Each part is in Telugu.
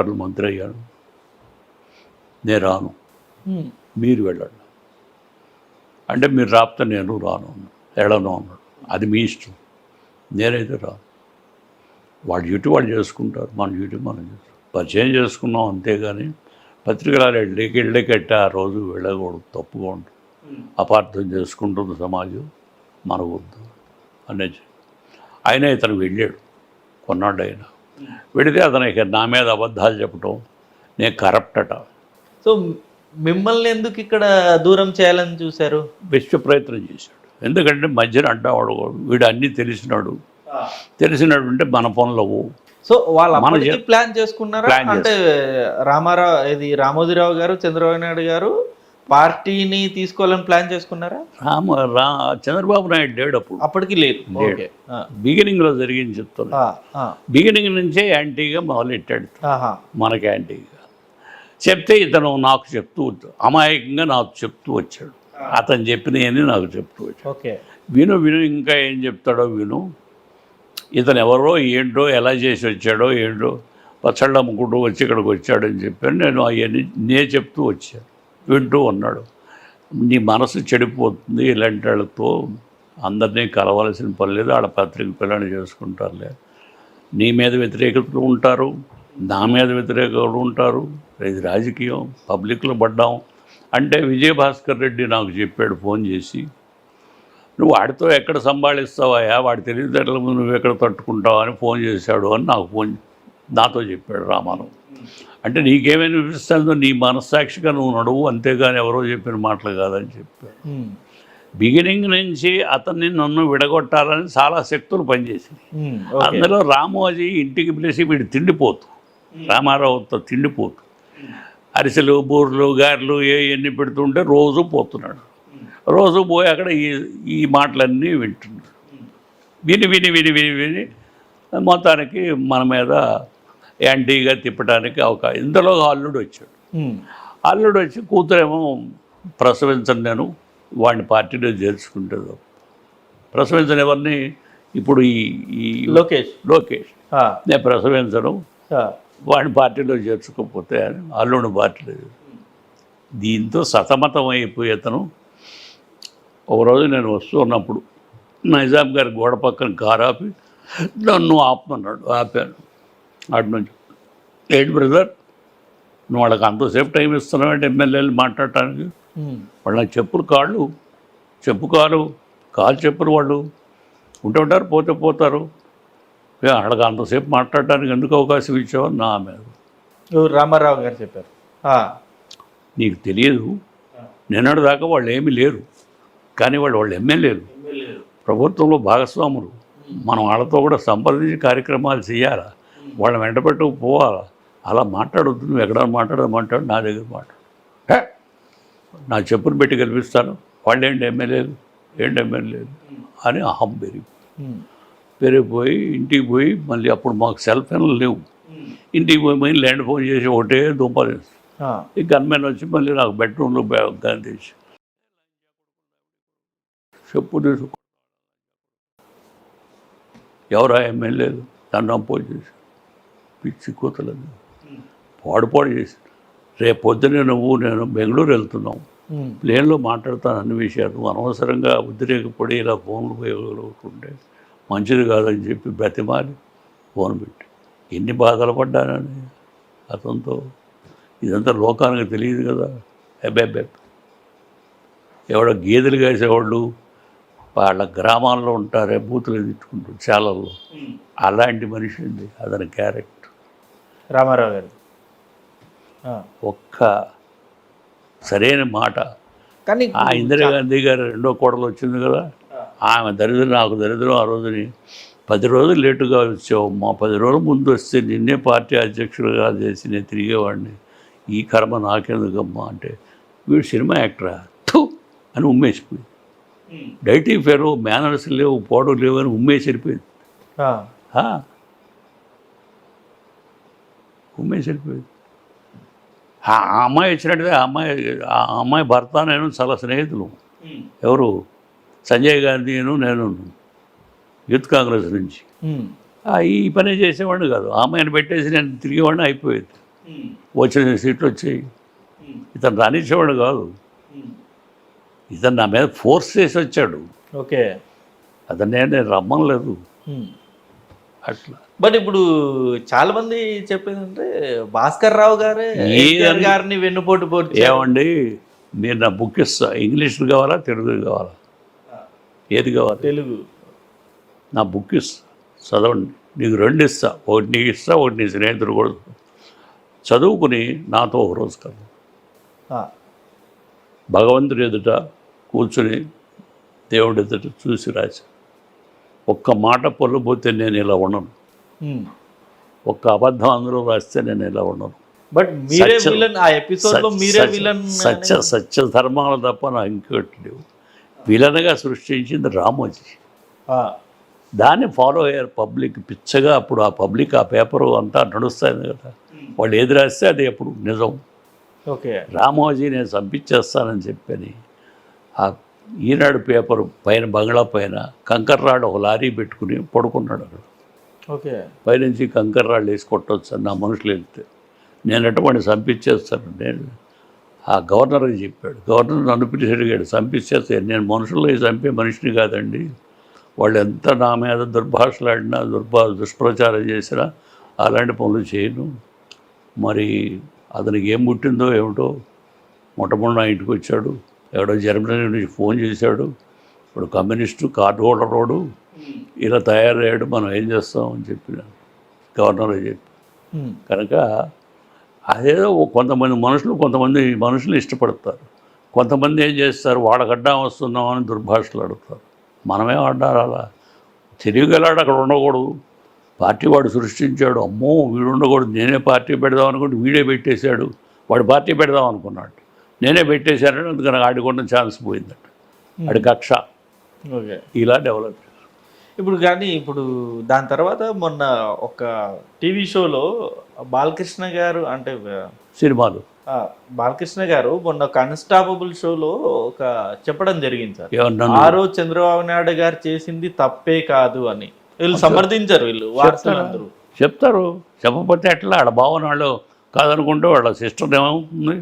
సార్లు మంత్రి అయ్యాను నేను రాను. మీరు వెళ్ళండి. అంటే మీరు రాపితే నేను రాను. వెళ్ళను అన్నాడు. అది మీ ఇష్టం. నేనైతే రాను. వాళ్ళ డ్యూటీ వాళ్ళు చేసుకుంటారు. మన డ్యూటీ మనం చేసుకుంటాం. పరిచయం చేసుకున్నాం అంతేగాని పత్రికలు వెళ్ళకి వెళ్ళకెట్టి ఆ రోజు వెళ్ళకూడదు. తప్పుగా ఉంటుంది అపార్థం చేసుకుంటుంది సమాజం. మన వద్దు. అనేది ఆయన ఇతను వెళ్ళాడు. కొన్నాడు ఆయన వెళితే అతనికి నా మీద అబద్ధాలు చెప్పటం నేను కరప్ట్ అట. సో మిమ్మల్ని ఎందుకు ఇక్కడ దూరం చేయాలని చూశారు? విశ్వ ప్రయత్నం చేశాడు. ఎందుకంటే మధ్యన అంటావాడు వీడు అన్నీ తెలిసినాడు. తెలిసినాడు అంటే మన పనులు అవ్వు. సో వాళ్ళు మన ప్లాన్ చేసుకున్నారా? అంటే రామారావు ఇది రామోజీరావు గారు చంద్రబాబు నాయుడు గారు పార్టీని తీసుకోవాలని ప్లాన్ చేసుకున్నారా? రామ రా చంద్రబాబు నాయుడు లేడు అప్పుడు. అప్పటికి లేదు. ఆ, బిగినింగ్లో జరిగింది చెప్తాను ఆ, ఆ, బిగినింగ్ నుంచే యాంటీగా మొదలెట్టాడు. మనకి యాంటీగా. చెప్తే ఇతను నాకు చెప్తూ. అమాయకంగా నాకు చెప్తూ వచ్చాడు. అతను చెప్పినవన్నీ నాకు చెప్తూ వచ్చాడు. ఓకే. విను విను ఇంకా ఏం చెప్తాడో విను. ఇతను ఎవరో ఏంటో ఎలా చేసి వచ్చాడో ఏంటో పచ్చళ్ళు అమ్ముకుంటూ వచ్చి ఇక్కడికి వచ్చాడని చెప్పాను నేను అవన్నీ నే చెప్తూ వచ్చాను. వింటూ ఉన్నాడు. నీ మనసు చెడిపోతుంది ఇలాంటి వాళ్ళతో అందరినీ కలవాల్సిన పని లేదు. వాళ్ళ పత్రిక పిల్లని చేసుకుంటారులే. నీ మీద వ్యతిరేకతలు ఉంటారు. నా మీద వ్యతిరేకతలు ఉంటారు. ఇది రాజకీయం. పబ్లిక్లో పడ్డాం. అంటే విజయభాస్కర్ రెడ్డి నాకు చెప్పాడు ఫోన్ చేసి నువ్వు వాడితో ఎక్కడ సంభాళిస్తావా వాడి తెలివితేటల ముందు నువ్వు ఎక్కడ తట్టుకుంటావు? అని ఫోన్ చేశాడు అని నాకు ఫోన్ నాతో చెప్పాడు రామారావు. అంటే నీకేమనిపిస్తుందో నీ మనస్సాక్షిగా నువ్వు నడువు అంతేగాని ఎవరో చెప్పిన మాటలు కాదని చెప్పాడు ఉమ్, బిగినింగ్ నుంచి అతన్ని నన్ను విడగొట్టాలని చాలా శక్తులు పనిచేసింది అందులో రామోజీ ఇంటికి పిలిచి వీడు తిండిపోతు. రామారావుతో తిండిపోతు. అరిసెలు బూర్లు గారెలు ఏ ఎన్ని పెడుతుంటే రోజు పోతున్నాడు. రోజు పోయి అక్కడ ఈ ఈ మాటలన్నీ వింటున్నాడు. విని విని విని విని విని మొత్తానికి మన మీద యాంటీగా తిప్పడానికి అవకాశం ఇందులో అల్లుడు వచ్చాడు. అల్లుడు వచ్చి కూతురేమో ప్రసవించను నేను వాడిని పార్టీలో చేర్చుకుంటుంది ప్రసవించని ఎవరిని? ఇప్పుడు ఈ ఈ లోకేష్. లోకేష్. నేను ప్రసవించను వాడిని పార్టీలో చేర్చుకోకపోతే అని అల్లుడిని పార్టీలో దీంతో సతమతం అయిపోయి అతను. ఒకరోజు నేను వస్తూ ఉన్నప్పుడు నైజాం గారి గోడ పక్కన కారు ఆపి నన్ను ఆపమన్నాడు ఆపాను. అటు నుంచి. ఏంటి బ్రదర్? నువ్వు వాళ్ళకి అంతసేపు టైం ఇస్తున్నావు అంటే ఎమ్మెల్యేలు మాట్లాడటానికి? వాళ్ళ చెప్పులు కాళ్ళు. చెప్పు కాలు. కాలు చెప్పులు వాళ్ళు. ఉంటే ఉంటారు పోతే పోతారు. వాళ్ళకి అంతసేపు మాట్లాడటానికి ఎందుకు అవకాశం ఇచ్చావు నా మీద. రామారావు గారు చెప్పారు. నీకు తెలియదు. నిన్నటి దాకా వాళ్ళు ఏమీ లేరు. కానీ వాళ్ళు వాళ్ళు ఎమ్మెల్యేలు. ప్రభుత్వంలో భాగస్వాములు. మనం వాళ్ళతో కూడా సంప్రదించి కార్యక్రమాలు చేయాలా? వాళ్ళని వెంటబెట్టుకు పోవాలా? అలా మాట్లాడొద్దు నువ్వు ఎక్కడ మాట్లాడదు మాట్లాడు నా దగ్గర మాట్లాడు! నా చెప్పులు పెట్టి కల్పిస్తాను వాళ్ళు ఏంటి ఎమ్మెల్యేలు? ఏంటి ఎమ్మెల్యేలు? అని అహం పెరిగి పెరిగిపోయి ఇంటికి పోయి మళ్ళీ అప్పుడు మాకు సెల్ ఫోన్లు లేవు. ఇంటికి పోయి మళ్ళీ ల్యాండ్ ఫోన్ చేసి ఒకటే దుంపలు ఈ గన్మెన్ వచ్చి మళ్ళీ నాకు బెడ్రూమ్లో గన్ తీసి చెప్పు తీసుకో. ఎవరా ఎమ్మెల్యేలు? నన్ను అపోజ్ చేసి. పిచ్చి కూతలేదు. పాడు పాడు చేసి రేపు పొద్దునే నువ్వు నేను బెంగళూరు వెళ్తున్నాం. ఉమ్, ప్లేన్లో మాట్లాడతాను అన్ని విషయాలు. అనవసరంగా ఉద్రేకపడి ఇలా ఫోన్లు ఉపయోగలుగుతుంటే మంచిది కాదని చెప్పి బ్రతిమాలి ఫోన్ పెట్టి. ఎన్ని బాధలు పడ్డానని అతనితో. ఇదంతా లోకానికి తెలియదు కదా. అబ్బెబ్బె ఎవడో గేదెలు కాసేవాళ్ళు వాళ్ళ గ్రామాల్లో ఉంటారే బూతులు తిట్టుకుంటారు చాలల్లో. అలాంటి మనిషి ఉంది అతని క్యారెక్టర్. రామారావు గారు ఒక్క సరైన మాట. కానీ ఆ ఇందిరాగాంధీ గారు రెండో కోడలు వచ్చింది కదా. ఆమె దరిద్రం నాకు దరిద్రం ఆ రోజుని. పది రోజులు లేటుగా వచ్చావు. మా పది రోజుల ముందు వస్తే నిన్నే పార్టీ అధ్యక్షులుగా చేసి నేను తిరిగేవాడిని. ఈ కర్మ నాకెందుకమ్మా అంటే వీడు సినిమా యాక్టరా? థు! అని ఉమ్మేసిపోయింది. డైటీ ఫేరు మేనర్స్ లేవు పోడు లేవు అని ఉమ్మేసి వెళ్ళిపోయింది. ఆ, ఆ. ఉమ్మేసి వెళ్ళిపోయింది ఆ అమ్మాయి వచ్చినట్టుగా ఆ అమ్మాయి ఆ అమ్మాయి భర్త నేను చాలా స్నేహితులు. ఎవరు? సంజయ్ గాంధీను నేను యూత్ కాంగ్రెస్ నుంచి. ఈ పని చేసేవాడిని కాదు. ఆ అమ్మాయిని పెట్టేసి నేను తిరిగేవాడిని అయిపోయేది. వచ్చిన సీట్లు వచ్చాయి. ఇతను రానిచ్చేవాడు కాదు. ఇతను నా మీద ఫోర్స్ చేసి వచ్చాడు. ఓకే. అతను నేను రమ్మలేదు అట్లా. బట్ ఇప్పుడు చాలా మంది చెప్పేదంటే భాస్కర్ రావు గారే గారిని వెన్నుపోటు పోటీ ఏమండి? మీరు నా బుక్ ఇస్తా. ఇంగ్లీష్లో కావాలా తెలుగు కావాలా? ఏది కావాలి? తెలుగు. నా బుక్ ఇస్తా. చదవండి. నీకు రెండు ఇస్తా. ఒకటి నీకు ఇస్తా ఒకటి నీ స్నేహితుడు కూడా చదువుకుని నాతో ఒక రోజు కాదు భగవంతుడి ఎదుట కూర్చుని దేవుడి ఎదుట చూసి రాశా. ఒక్క మాట పొల్లబోతే నేను ఇలా ఉండను. ఒక్క అబద్ధం అందులో రాస్తే నేను ఇలా ఉండను. బట్ మీరే సత్యం. విలన్ ఆ సత్య- మీరే సత్య- విలన్ సత్య సత్య ధర్మాలు తప్ప నాకు ఇంకోటి లేవు. విలన్గా సృష్టించింది రామోజీ. దాన్ని ఫాలో అయ్యారు పబ్లిక్ పిచ్చగా అప్పుడు ఆ పబ్లిక్ ఆ పేపరు అంతా నడుస్తుంది కదా. వాళ్ళు ఏది రాస్తే అది ఎప్పుడు నిజం. ఓకే. రామోజీ నేను చంపించేస్తానని చెప్పని ఆ ఈనాడు పేపరు పైన బంగ్లా పైన కంకర్రాడు ఒక లారీ పెట్టుకుని పడుకున్నాడు అక్కడ. ఓకే. పైనుంచి కంకర్రాళ్ళు వేసి కొట్టవచ్చు అని నా మనుషులు వెళ్తే. నేను ఎటువంటి చంపించేస్తాను నేను ఆ గవర్నర్కి చెప్పాడు. గవర్నర్ నన్ను పిలిచి అడిగాడు చంపించేస్తే నేను మనుషుల్లో చంపే మనిషిని కాదండి. వాళ్ళు ఎంత నా మీద దుర్భాషలాడినా దుర్భా దుష్ప్రచారం చేసినా అలాంటి పనులు చేయను. మరి అతనికి ఏం పుట్టిందో ఏమిటో మొట్టమొదటి నా ఇంటికి వచ్చాడు. ఎవడో జర్మనీ నుంచి ఫోన్ చేశాడు. ఇప్పుడు కమ్యూనిస్టు కార్డు హోల్డరోడు ఇలా తయారయ్యాడు మనం ఏం చేస్తాం అని చెప్పిన గవర్నర్ చెప్పి. కనుక అదేదో కొంతమంది మనుషులు కొంతమంది మనుషులు ఇష్టపడతారు. కొంతమంది ఏం చేస్తారు వాళ్ళకి అడ్డం వస్తున్నాం అని దుర్భాషలు అడుగుతారు. మనమే ఆడాలి అలా? తెలియగలాడు అక్కడ ఉండకూడదు. పార్టీ వాడు సృష్టించాడు అమ్మో వీడు ఉండకూడదు. నేనే పార్టీ పెడదాం అనుకుంటే వీడే పెట్టేశాడు. వాడు పార్టీ పెడదాం అనుకున్నాడు. నేనే పెట్టేశానని అందుకని ఆడికొన్న ఛాన్స్ పోయిందట. ఆడి కక్ష. ఓకే. ఇలా డెవలప్. ఇప్పుడు కానీ ఇప్పుడు దాని తర్వాత మొన్న ఒక టీవీ షోలో బాలకృష్ణ గారు అంటే సినిమాలు. బాలకృష్ణ గారు మొన్న కన్స్టాపబుల్ షోలో ఒక చెప్పడం జరిగింది సార్. ఆ రోజు చంద్రబాబు నాయుడు గారు చేసింది తప్పే కాదు అని. వీళ్ళు సమర్థించారు వీళ్ళు వార్తలందరూ చెప్తారు. చెప్పకపోతే ఎట్లా? వాళ్ళ భావన వాళ్ళు కాదనుకుంటే వాళ్ళ సిస్టర్ ఏమవుతుంది?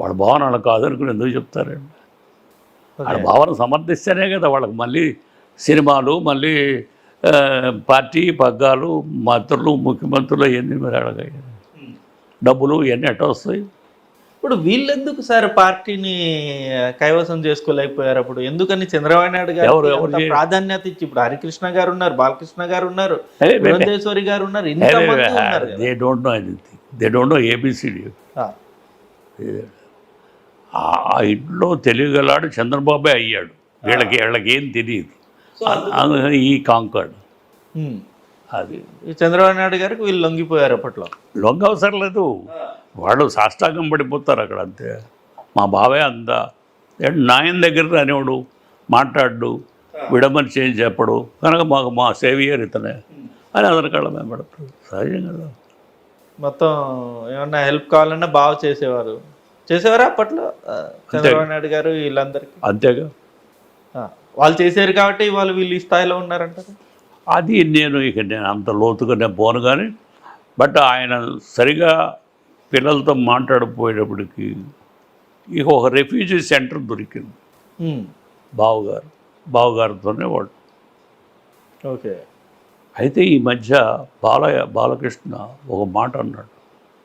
వాళ్ళ భావన వాళ్ళు కాదనుకుని ఎందుకు చెప్తారండి వాళ్ళ భావన సమర్థిస్తేనే కదా వాళ్ళకి మళ్ళీ సినిమాలు మళ్ళీ పార్టీ పగ్గాలు మంత్రులు ముఖ్యమంత్రులు ఇవన్నీ మరి అడగాయి డబ్బులు ఇవన్నీ ఎట్ట వస్తాయి? ఇప్పుడు వీళ్ళెందుకు సార్ పార్టీని కైవసం చేసుకోలేకపోయారు అప్పుడు? ఎందుకని చంద్రబాబు నాయుడు గారు ప్రాధాన్యత ఇచ్చి ఇప్పుడు హరికృష్ణ గారు ఉన్నారు బాలకృష్ణ గారు ఉన్నారు. పురంధేశ్వరి గారు ఉన్నారు. They don't know anything they don't know ABCD ఆ, ఇంట్లో తెలియగలాడు చంద్రబాబే అయ్యాడు. వీళ్ళకి వీళ్ళకి ఏం తెలియదు. ఈ ఉమ్. అది. చంద్రబాబు నాయుడు గారికి వీళ్ళు లొంగిపోయారు అప్పట్లో. లొంగ అవసరం లేదు వాళ్ళు సాష్టాంగం పడిపోతారు అక్కడ అంతే. మా బావే అందా. ఏంటి నాయన దగ్గర రానివాడు. మాట్లాడు. విడమని చేంజ్ చెప్పడు. కనుక మాకు మా సేవియర్ ఇతనే. అని అతని కళ్ళ మేము పడతాడు. సహజం కదా. మొత్తం ఏమన్నా హెల్ప్ కావాలన్నా బాగా చేసేవారు. చేసేవారా అప్పట్లో? చంద్రబాబు నాయుడు గారు వీళ్ళందరికీ? అంతేగా. వాళ్ళు చేశారు కాబట్టి వాళ్ళు వీళ్ళు ఈ స్థాయిలో ఉన్నారంటారు అది నేను ఇక నేను అంత లోతుగా నేను పోను కానీ బట్ ఆయన సరిగా పిల్లలతో మాట్లాడకపోయేటప్పటికి ఇక ఒక రెఫ్యూజీ సెంటర్ దొరికింది. బావగారు బావగారితోనే వాడు ఓకే. అయితే ఈ మధ్య బాలయ్య బాలకృష్ణ ఒక మాట అన్నాడు.